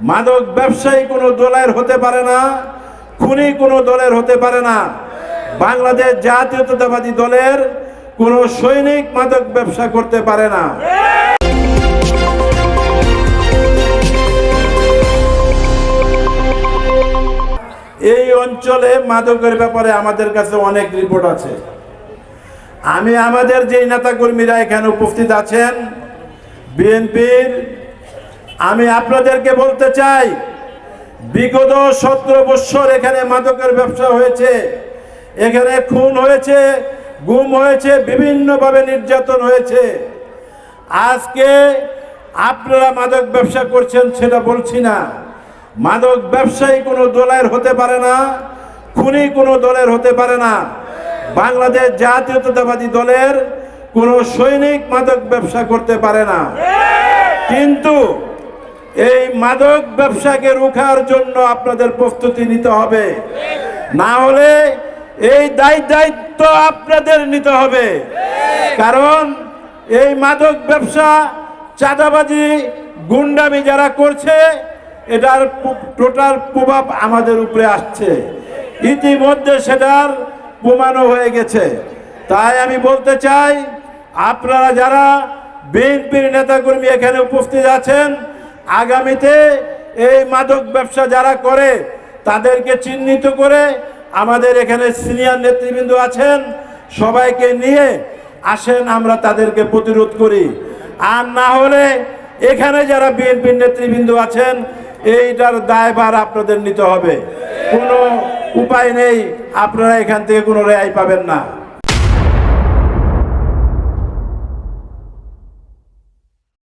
মাদক ব্যবসায়ী কোনো দলের হতে পারে না, খুনি কোনো দলের হতে পারে না। বাংলাদেশ জাতীয়তাবাদী দলের কোনো সৈনিক মাদক ব্যবসা করতে পারে না। এই অঞ্চলে মাদকের ব্যাপারে আমাদের কাছে অনেক রিপোর্ট আছে। আমি আমাদের যে নেতাকর্মীরা এখানে উপস্থিত আছেন, বিএনপির আমি আপনাদেরকে বলতে চাই, বিগত সতেরো বৎসর এখানে মাদকের ব্যবসা হয়েছে। এখানে খুন হয়েছে, গুম হয়েছে, বিভিন্নভাবে নির্যাতন হয়েছে। আজকে আপনারা মাদক ব্যবসা করছেন সেটা বলছি না। মাদক ব্যবসায়ী কোনো দলের হতে পারে না, খুনি কোনো দলের হতে পারে না। বাংলাদেশ জাতীয়তাবাদী দলের কোনো সৈনিক মাদক ব্যবসা করতে পারে না। কিন্তু এই মাদক ব্যবসাকে রুখার জন্য আপনাদের প্রস্তুতি নিতে হবে। না হলে এই দায় দায়িত্ব আপনাদের নিতে হবে। কারণ এই মাদক ব্যবসা চাঁদাবাজি, গুন্ডামি যারা করছে, এটার টোটাল প্রভাব আমাদের উপরে আসছে। ইতিমধ্যে সেটার প্রমাণও হয়ে গেছে। তাই আমি বলতে চাই, আপনারা যারা বিএনপির নেতাকর্মী এখানে উপস্থিত আছেন আগামীতে এই মাদক ব্যবসা যারা করে, তাদেরকে চিহ্নিত করে আমাদের এখানে সিনিয়র নেতৃবৃন্দ আছেন, সবাইকে নিয়ে আসেন, আমরা তাদেরকে প্রতিরোধ করি। আর না হলে এখানে যারা বিএনপির নেতৃবৃন্দ আছেন, এইটার দায়ভার আপনাদের নিতে হবে। কোনো উপায় নেই, আপনারা এখান থেকে কোনো রেহাই পাবেন না।